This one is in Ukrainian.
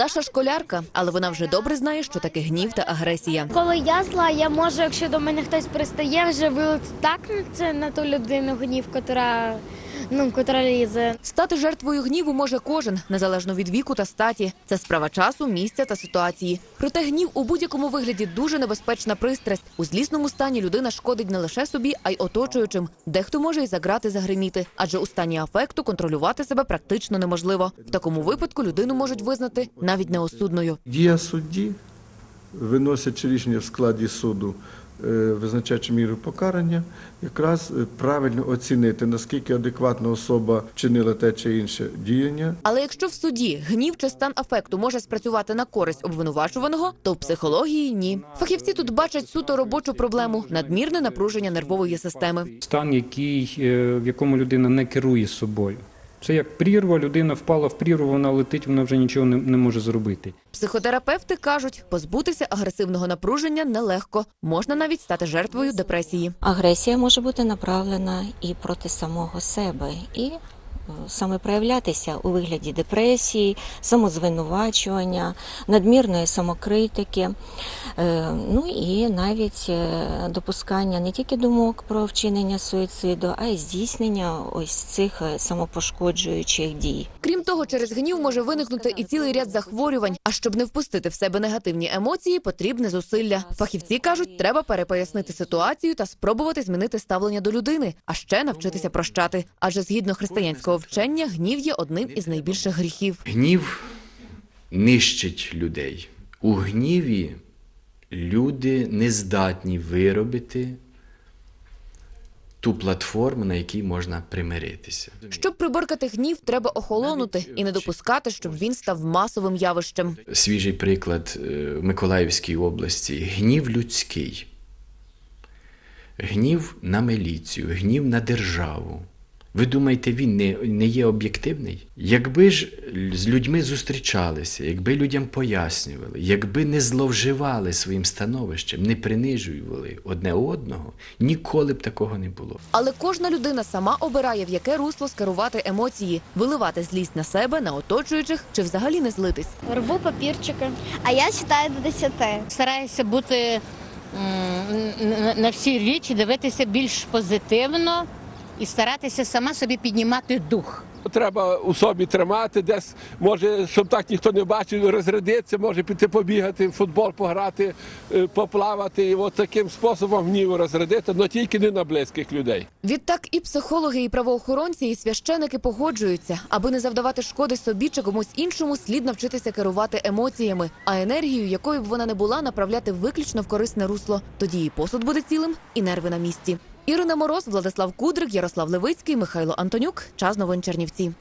Саша школярка, але вона вже добре знає, що таке гнів та агресія. Коли я зла, я можу, якщо до мене хтось пристає, вже вилити так на це на ту людину гнів, котра ну котра лізе. Стати жертвою гніву може кожен, незалежно від віку та статі. Це справа часу, місця та ситуації. Проте гнів у будь-якому вигляді дуже небезпечна пристрасть. У злісному стані людина шкодить не лише собі, а й оточуючим. Дехто може й заграти загриміти, адже у стані афекту контролювати себе практично неможливо. В такому випадку людину можуть визнати навіть неосудною. Дія судді, виносячи рішення в складі суду, визначаючи міру покарання, якраз е, правильно оцінити, наскільки адекватно особа вчинила те чи інше діяння, Але якщо в суді гнів чи стан афекту може спрацювати на користь обвинувачуваного, то в психології ні. Фахівці тут бачать суто робочу проблему надмірне напруження нервової системи. стан, який, е, в якому людина не керує собою. Це як прірва, людина впала в прірву, вона летить, вона вже нічого не, не може зробити. Психотерапевти кажуть, позбутися агресивного напруження нелегко. Можна навіть стати жертвою депресії. Агресія може бути направлена і проти самого себе, і саме проявлятися у вигляді депресії, самозвинувачування, надмірної самокритики, е, ну і навіть е, допускання не тільки думок про вчинення суїциду, а й здійснення ось цих е, самопошкоджуючих дій. Крім того, через гнів може виникнути і цілий ряд захворювань. А щоб не впустити в себе негативні емоції, потрібне зусилля. Фахівці кажуть, треба перепояснити ситуацію та спробувати змінити ставлення до людини, а ще навчитися прощати. Адже згідно християнського вчення, гнів є одним із найбільших гріхів. Гнів нищить людей. У гніві люди не здатні виробити ту платформу, на якій можна примиритися. Щоб приборкати гнів, треба охолонути і не допускати, щоб він став масовим явищем. Свіжий приклад е, в Миколаївській області гнів людський, гнів на міліцію, гнів на державу. Ви думаєте, він не, не є об'єктивний? Якби ж з людьми зустрічалися, якби людям пояснювали, якби не зловживали своїм становищем, не принижували одне одного, ніколи б такого не було. Але кожна людина сама обирає, в яке русло скерувати емоції, виливати злість на себе, на оточуючих чи взагалі не злитись. Рву папірчики. А я читаю до 10. стараюся бути на- на всі речі, дивитися більш позитивно і старатися сама собі піднімати дух. Треба у собі тримати, десь може, щоб так ніхто не бачив, розрядитися, може піти побігати, в футбол пограти, е, поплавати і от таким способом гніву розрядити, але тільки не на близьких людей. Відтак і психологи, і правоохоронці, і священики погоджуються, аби не завдавати шкоди собі чи комусь іншому, слід навчитися керувати емоціями, а енергію, якою б вона не була, направляти виключно в корисне русло. Тоді і посуд буде цілим, і нерви на місці. Ірина Мороз, Владислав Кудрик, Ярослав Левицький, Михайло Антонюк. Час новин Чернівці.